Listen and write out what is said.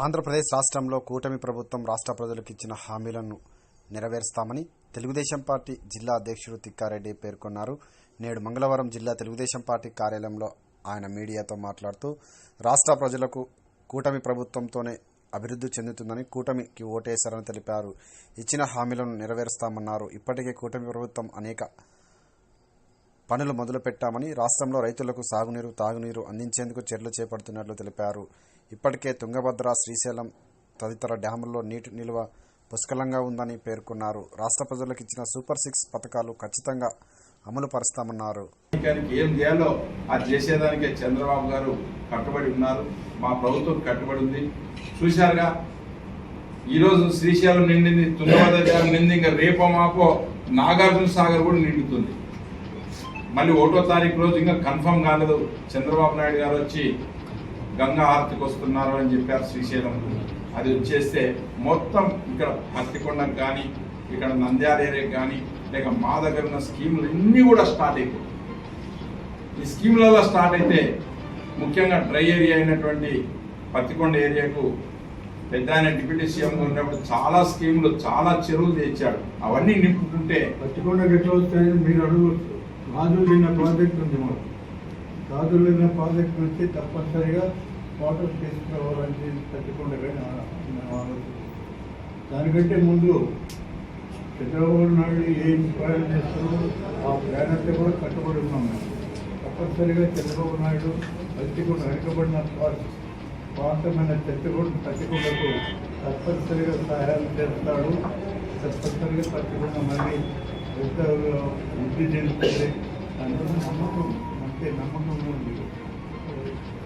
ఆంధ్రప్రదేశ్ రాష్ట్రంలో కూటమి ప్రభుత్వం రాష్ట్ర ప్రజలకు ఇచ్చిన హామీలను నెరవేరుస్తామని తెలుగుదేశం పార్టీ జిల్లా అధ్యక్షుడు తిక్కారెడ్డి పేర్కొన్నారు. నేడు మంగళవారం జిల్లా తెలుగుదేశం పార్టీ కార్యాలయంలో ఆయన మీడియాతో మాట్లాడుతూ రాష్ట్ర ప్రజలకు కూటమి ప్రభుత్వంతోనే అభివృద్ధి చెందుతుందని కూటమికి ఓటేశారని తెలిపారు. ఇచ్చిన హామీలను నెరవేరుస్తామన్నారు. ఇప్పటికే కూటమి ప్రభుత్వం అనేక పనులు మొదలుపెట్టామని రాష్ట్రంలో రైతులకు సాగునీరు తాగునీరు అందించేందుకు చర్యలు చేపడుతున్నట్లు తెలిపారు. ఇప్పటికే తుంగభద్ర శ్రీశైలం తదితర డ్యాముల్లో నీటి నిల్వ పుష్కలంగా ఉందని పేర్కొన్నారు. రాష్ట్ర ప్రజలకు ఇచ్చిన సూపర్ సిక్స్ పథకాలు ఖచ్చితంగా అమలు పరుస్తామన్నారు ఏం చేయాలో అది చేసేదానికి చంద్రబాబు గారు కట్టుబడి ఉన్నారు. మా ప్రభుత్వం కట్టుబడి ఉంది చూశారుగా ఈరోజు శ్రీశైలం నిండింది తుంగభద్ర డ్యాం నిండి ఇంకా రేపో మాపో నాగార్జున సాగర్ కూడా నిండుతుంది. మళ్ళీ ఒకటో తారీఖు రోజు ఇంకా కన్ఫర్మ్ కాలేదు. చంద్రబాబు నాయుడు గారు వచ్చి గంగా హారతికి వస్తున్నారు అని చెప్పారు శ్రీశైలం అది వచ్చేస్తే మొత్తం ఇక్కడ హత్తికొండకు కానీ ఇక్కడ నంద్యాల ఏరియాకి కానీ లేక మా దగ్గర ఉన్న స్కీములు అన్నీ కూడా స్టార్ట్ అయిపోయి ఈ స్కీములలో స్టార్ట్ అయితే ముఖ్యంగా డ్రై ఏరియా అయినటువంటి పత్తికొండ ఏరియాకు పెద్ద ఆయన డిప్యూటీ సీఎం ఉన్నప్పుడు చాలా స్కీములు చాలా చెరువులు తెచ్చాడు. అవన్నీ నింపుకుంటే పత్తికొండ ఎట్లా వస్తాయని మీరు అడుగు రాజు తిన్న ప్రాజెక్ట్ ఉంది మాకు. రాజులైన ప్రాజెక్ట్ నుంచి తప్పనిసరిగా వాటర్ తీసుకురావాలని పట్టుకుండా దానికంటే ముందు చంద్రబాబు నాయుడు ఏం ప్రయాణం చేస్తున్నారో ఆ ప్రయాణంతో కూడా కట్టుబడి ఉన్నాం మేము. తప్పనిసరిగా చంద్రబాబు నాయుడు పత్తికొండ వెనుకబడిన ప్రాంతమైన చెత్తకొండ పత్తికొండకు తప్పనిసరిగా సహాయాలు చేస్తాడు. తప్పనిసరిగా పత్తికొండ మళ్ళీ పెద్ద వృద్ధి చెందుతుంది అందులో నమ్మకం って生ハムを入れる。